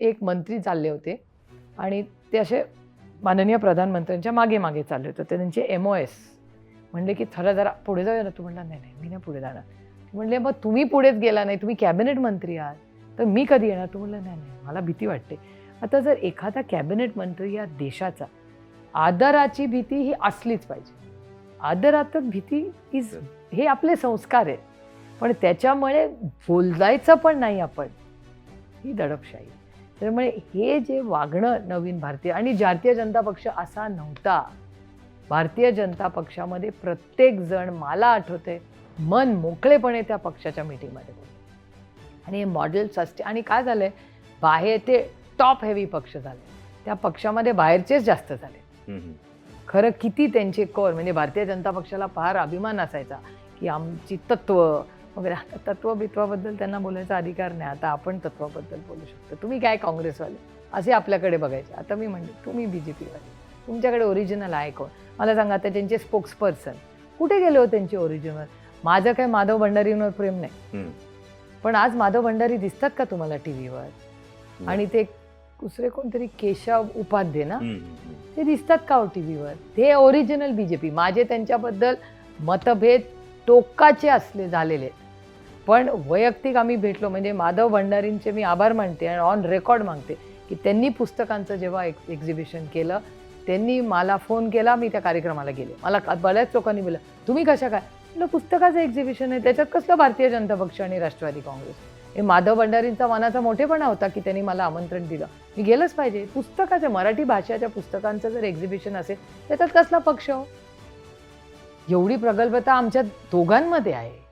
एक मंत्री चालले होते. आणि ते असे माननीय प्रधानमंत्र्यांच्या मागे मागे चालले होते. ते त्यांचे एम ओ एस म्हणले की थोडा जरा पुढे जाऊया ना. तू म्हणला नाही नाही मी नाही पुढे जाणार. म्हणले मग तुम्ही पुढेच गेला नाही. तुम्ही कॅबिनेट मंत्री आहात. तर मी कधी येणार? तू म्हणलं नाही नाही मला भीती वाटते. आता जर एखादा कॅबिनेट मंत्री या देशाचा आदराची भीती ही असलीच पाहिजे. आदरातच भीती इज हे. आपले संस्कार आहेत. पण त्याच्यामुळे बोलायचं पण नाही आपण. ही दडपशाही त्यामुळे हे जे वागणं नवीन भारतीय आणि भारतीय जनता पक्ष असा नव्हता. भारतीय जनता पक्षामध्ये प्रत्येक जण मला आठवते मन मोकळेपणे त्या पक्षाच्या मिटिंगमध्ये आणि हे मॉडेल सस्टे आणि काय झालंय? बाहेर ते टॉप हेवी पक्ष झाले. त्या पक्षामध्ये बाहेरचेच जास्त झाले. खरं किती त्यांचे कोर म्हणजे भारतीय जनता पक्षाला फार अभिमान असायचा की आमची तत्व वगैरे. आता तत्व बित्वाबद्दल त्यांना बोलायचा अधिकार नाही. आता आपण तत्वाबद्दल बोलू शकतो. तुम्ही काय काँग्रेसवाले? असे आपल्याकडे बघायचे. आता मी म्हणते तुम्ही बी जे पीवाले तुमच्याकडे ओरिजिनल आहे कोण? मला सांगा आता त्यांचे स्पोक्स पर्सन कुठे गेले हो त्यांचे ओरिजिनल माझं काय माधव भंडारींवर प्रेम नाही. पण आज माधव भंडारी दिसतात का तुम्हाला टी व्हीवर आणि ते दुसरे कोणतरी केशव उपाध्ये ना. ते दिसतात का हो टी व्हीवर ते ओरिजिनल बी जे पी माझे त्यांच्याबद्दल मतभेद टोकाचे असले झालेले. आहेत. पण वैयक्तिक आम्ही भेटलो म्हणजे माधव भंडारींचे मी आभार मानते आणि ऑन रेकॉर्ड मागते की त्यांनी पुस्तकांचं जेव्हा एक एक्झिबिशन केलं त्यांनी मला फोन केला मी त्या कार्यक्रमाला गेले. मला बऱ्याच लोकांनी बोललं तुम्ही कशा काय? म्हटलं पुस्तकाचं एक्झिबिशन आहे त्याच्यात कसलं भारतीय जनता पक्ष आणि राष्ट्रवादी काँग्रेस? हे माधव भंडारींचा मनाचा मोठेपणा होता की त्यांनी मला आमंत्रण दिलं. मी गेलंच पाहिजे. पुस्तकाचं मराठी भाषेच्या पुस्तकांचं जर एक्झिबिशन असेल त्याच्यात कसला पक्ष हो? एवढी प्रगल्भता आमच्या दोघांमध्ये आहे.